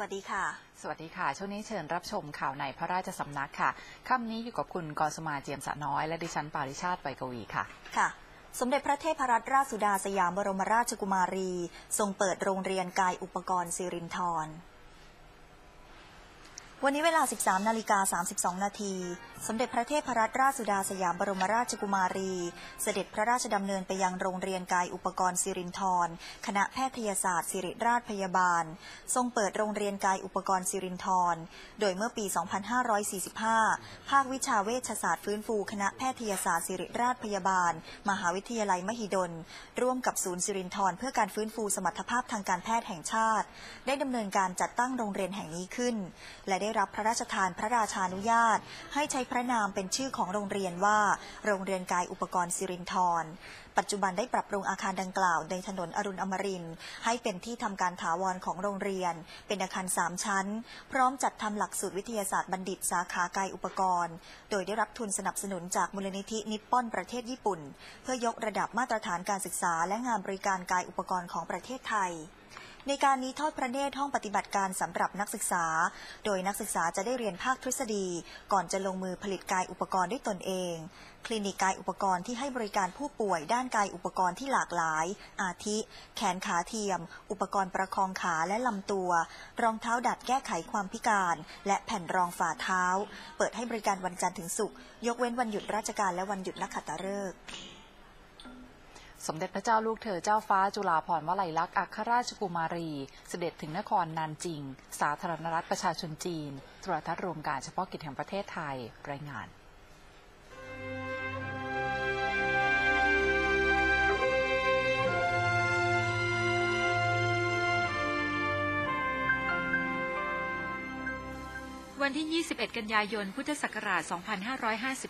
วัสดีค่ะ สวัสดีค่ะ ช่วงนี้เชิญรับชมข่าวในพระราชสำนักค่ะค่ำนี้อยู่กับคุณกรสมาเจียมสะน้อย และดิฉันปาริชาติไวกวีค่ะ ค่ะสมเด็จพระเทพรัตนราชสุดาสยามบรมราชกุมารี ทรงเปิดโรงเรียนกายอุปกรณ์สิรินทร วันนี้เวลา 13 นาฬิกา 32 นาที สมเด็จพระเทพรัตนราชสุดาสยามบรมราชกุมารี เสด็จพระราชดำเนินไปยังโรงเรียนกายอุปกรณ์สิรินทร คณะแพทยศาสตร์ศิริราชพยาบาล ทรงเปิดโรงเรียนกายอุปกรณ์สิรินทร โดยเมื่อปี 2545 ภาควิชาเวชศาสตร์ฟื้นฟู คณะแพทยศาสตร์ศิริราชพยาบาล มหาวิทยาลัยมหิดล ร่วมกับศูนย์สิรินทรเพื่อการฟื้นฟูสมรรถภาพทางการแพทย์แห่งชาติ ได้ดำเนินการจัดตั้งโรงเรียนแห่งนี้ขึ้น และได้ได้รับพระราชทานพระราชานุญาต ให้ใช้พระนามเป็นชื่อของโรงเรียนว่า โรงเรียนกายอุปกรณ์สิรินทร ปัจจุบันได้ปรับปรุงอาคารดังกล่าวในถนนอรุณอมรินให้เป็นที่ทำการถาวรของโรงเรียน เป็นอาคารสามชั้น พร้อมจัดทำหลักสูตรวิทยาศาสตร์บัณฑิตสาขากายอุปกรณ์ โดยได้รับทุนสนับสนุนจากมูลนิธินิปปอนประเทศญี่ปุ่น เพื่อยกระดับมาตรฐานการศึกษา และงานบริการกายอุปกรณ์ของประเทศไทย ในการนี้ทอดพระเนตรห้องปฏิบัติการสำหรับนักศึกษา โดยนักศึกษาจะได้เรียนภาคทฤษฎี ก่อนจะลงมือผลิตกายอุปกรณ์ด้วยตนเอง คลินิกกายอุปกรณ์ที่ให้บริการผู้ป่วยด้านกายอุปกรณ์ที่หลากหลาย อาทิ แขนขาเทียม อุปกรณ์ประคองขาและลำตัว รองเท้าดัดแก้ไขความพิการ และแผ่นรองฝ่าเท้า เปิดให้บริการวันจันทร์ถึงศุกร์ยกเว้นวันหยุดราชการและวันหยุดนักขัตฤกษ์ สมเด็จพระเจ้าลูกเธอเจ้าฟ้าจุฬาภรณ์วลัยลักษณ์อัครราชกุมารี เสด็จถึงนครนานจิง สาธารณรัฐประชาชนจีน ตรวจทัดรวมการเฉพาะกิจแห่งประเทศไทย รายงาน วันที่ 21 กันยายน พุทธศักราช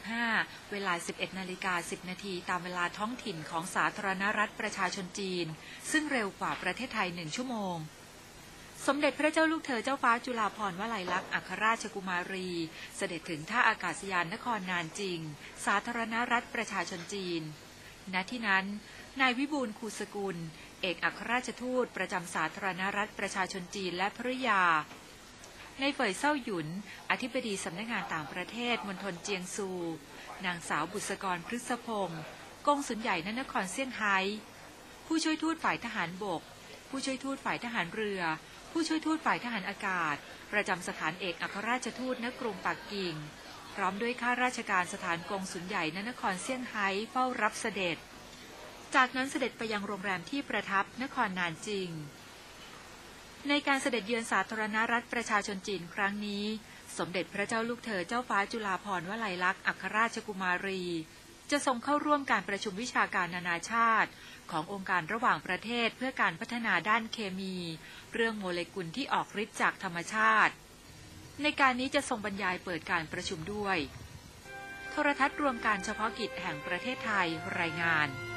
2555 เวลา 11 นาฬิกา 10 นาทีตามเวลาท้องถิ่นของสาธารณรัฐประชาชนจีน ซึ่งเร็วกว่าประเทศไทยหนึ่งชั่วโมง สมเด็จพระเจ้าลูกเธอเจ้าฟ้าจุฬาภรณ์วลัยลักษณ์อัครราชกุมารี เสด็จถึงท่าอากาศยานนครนานจิง สาธารณรัฐประชาชนจีน ณ ที่นั้น นายวิบูลย์คูสกุล เอกอัครราชทูตประจำสาธารณรัฐประชาชนจีนและภริยา ในเฟยเซาหยุน อธิบดีสำนักงานต่างประเทศมณฑลเจียงซู นางสาวบุษกรพฤษพงศ์กงสุลใหญ่ณนครเซี่ยงไฮ้ผู้ช่วยทูตฝ่ายทหารบก ผู้ช่วยทูตฝ่ายทหารเรือ ผู้ช่วยทูตฝ่ายทหารอากาศ ประจำสถานเอกอัครราชทูตณกรุงปักกิ่ง พร้อมด้วยข้าราชการสถานกงสุลใหญ่ณนครเซี่ยงไฮ้เฝ้ารับเสด็จ จากนั้นเสด็จไปยังโรงแรมที่ประทับนครนานจิง ในการเสด็จเยือนสาธารณรัฐประชาชนจีนครั้งนี้ สมเด็จพระเจ้าลูกเธอเจ้าฟ้าจุฬาภรณ์วลัยลักษณ์อัครราชกุมารี จะทรงเข้าร่วมการประชุมวิชาการนานาชาติ ขององค์การระหว่างประเทศเพื่อการพัฒนาด้านเคมี เรื่องโมเลกุลที่ออกฤทธิ์จากธรรมชาติ ในการนี้จะทรงบรรยายเปิดการประชุมด้วย โทรทัศน์รวมการเฉพาะกิจแห่งประเทศไทยรายงาน